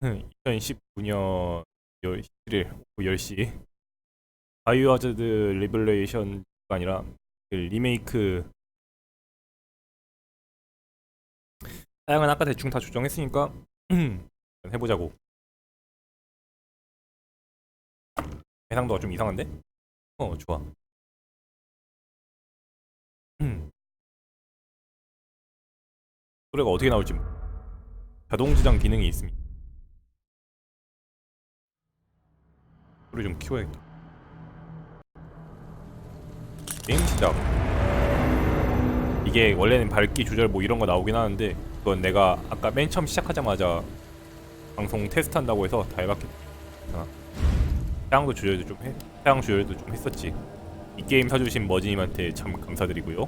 안녕하십니까 2019년 11일 오후 10시 바이오하자드 리블레이션가 아니라 그 리메이크 다양한 아까 대충 다 조정했으니까 해보자고 해상도가 좀 이상한데? 어 좋아 음. 소리가 어떻게 나올지 자동 지정 기능이 있습니다. 소리 좀 키워야겠다. 게임 시작. 이게 원래는 밝기 조절 뭐 이런 거 나오긴 하는데 그건 내가 아까 맨 처음 시작하자마자 방송 테스트한다고 해서 다 해봤겠다. 태양도 조절도 좀 해, 태양 조절도 좀 했었지. 이 게임 사주신 머지님한테 참 감사드리고요.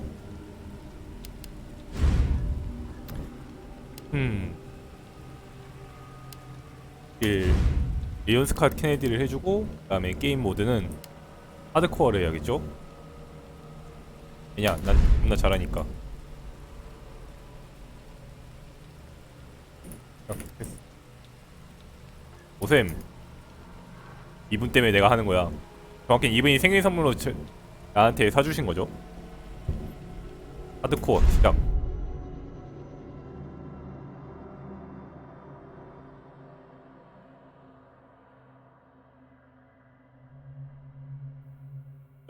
음. 그 리온 스캇 케네디를 해주고 그 다음에 게임 모드는 하드코어를 해야겠죠? 왜냐 난 존나 잘하니까. 오셈. 이분 때문에 내가 하는 거야. 정확히 이분이 생일 선물로 저- 나한테 사주신 거죠? 하드코어 시작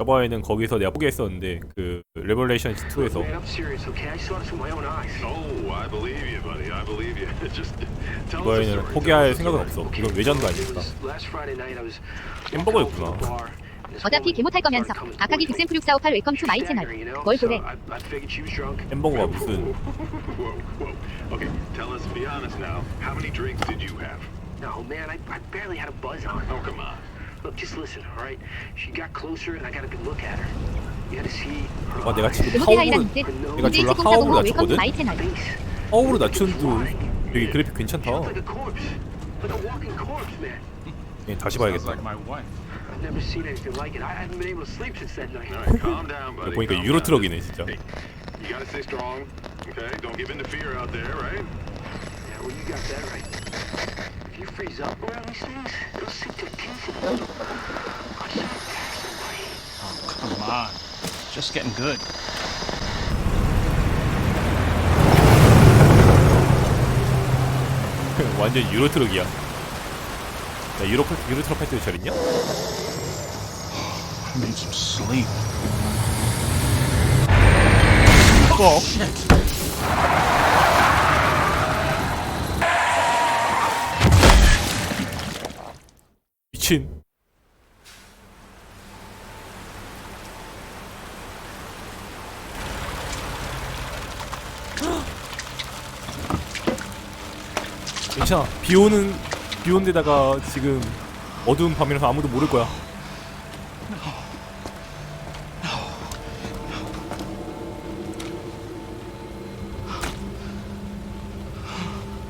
저번에는 거기서 내가 포기했었는데 그 레볼레이션 2에서 Man, I'm serious, okay? I saw this with my own eyes. Oh, I believe you, buddy. I believe you. Just tell us a 이번에는. 포기할 생각은. 없어 이건 외전도 아니니까 was last Friday night. I was 햄버거였구나. 어차피 개 못할 거면서 towards me. 6346 웰컴 투 마이 채널? 뭘 So 보래 I, I figured she was drunk. 햄버거가 무슨 Whoa, whoa. Okay, tell us, be honest now. How many drinks did you have? No, man, I, I barely had a buzz on. Oh, come on. Look, just listen, all right? She got closer, and I got a good look at her. You had to see her 아 내가 지금 모델 하우브를 하이라이트 내가 졸라 7040 하우브를 웰컴 투 낮췄거든? 마이 채널 face. 낮췄는데 demonic. 되게 그래픽 She 괜찮다 looked like a corpse. Like a walking corpse, man. 예, 다시 Sounds 봐야겠다 like my wife. I've never seen anything like it. I haven't been able to sleep since that night. All right, calm down, buddy. 보니까 calm 유로 down. 트럭이네 진짜 Hey, you gotta stay strong, okay? Don't give in to fear out there, right? Yeah, well, you got that right. You freeze up around these things, it'll sink their teeth in you. Have attacked somebody. Oh, come on. Just getting good. 완전 유로 트럭이야 나 유로 유로 트럭 할때 잘 있냐? I need some sleep. 어 미친 괜찮아. 비 오는 비 오는 데다가 지금 어두운 밤이라서 아무도 모를 거야.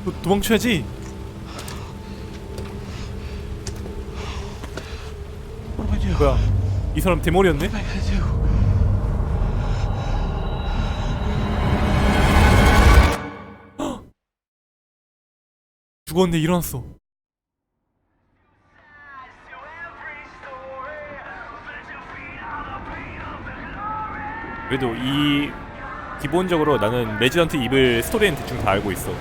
도, 도망쳐야지 뭐야? 이 사람 대머리였네? Do? 죽었는데 일어났어. 그래도 이 기본적으로 나는 레지던트 이블 스토리는 대충 다 알고 있어.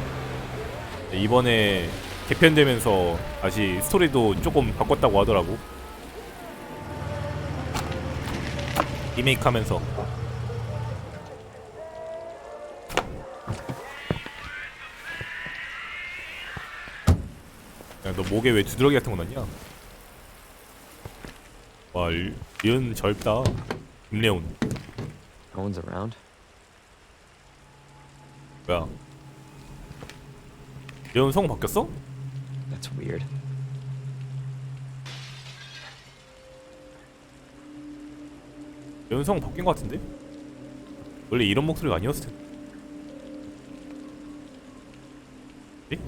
이번에 개편되면서 다시 스토리도 조금 바꿨다고 하더라고 리메이크 하면서 야, 너 목에 왜 두드러기 같은 거 났냐? 와, 리- 리은 젊다. 김레온. No one's around. 뭐야? 리은 성 바뀌었어? That's weird. 연성 바뀐 것 같은데? 원래 이런 목소리가 아니었을 텐데. 에?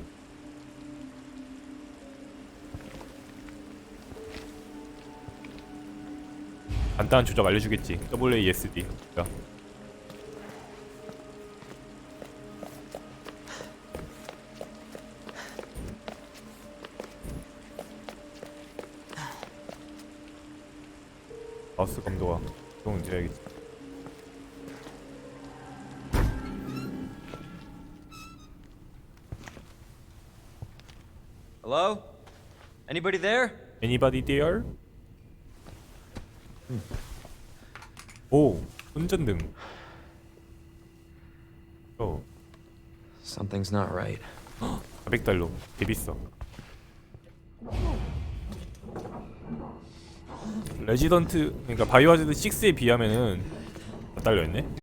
간단한 조작 알려주겠지. WASD. 야. 마우스 감도가 좀 문제야겠지. Hello? Anybody there? Anybody there? 오 운전등. 어 Something's not right. 400달러 개 비싸. 레지던트 그러니까 바이오하자드 6에 비하면은 더 달려 있네.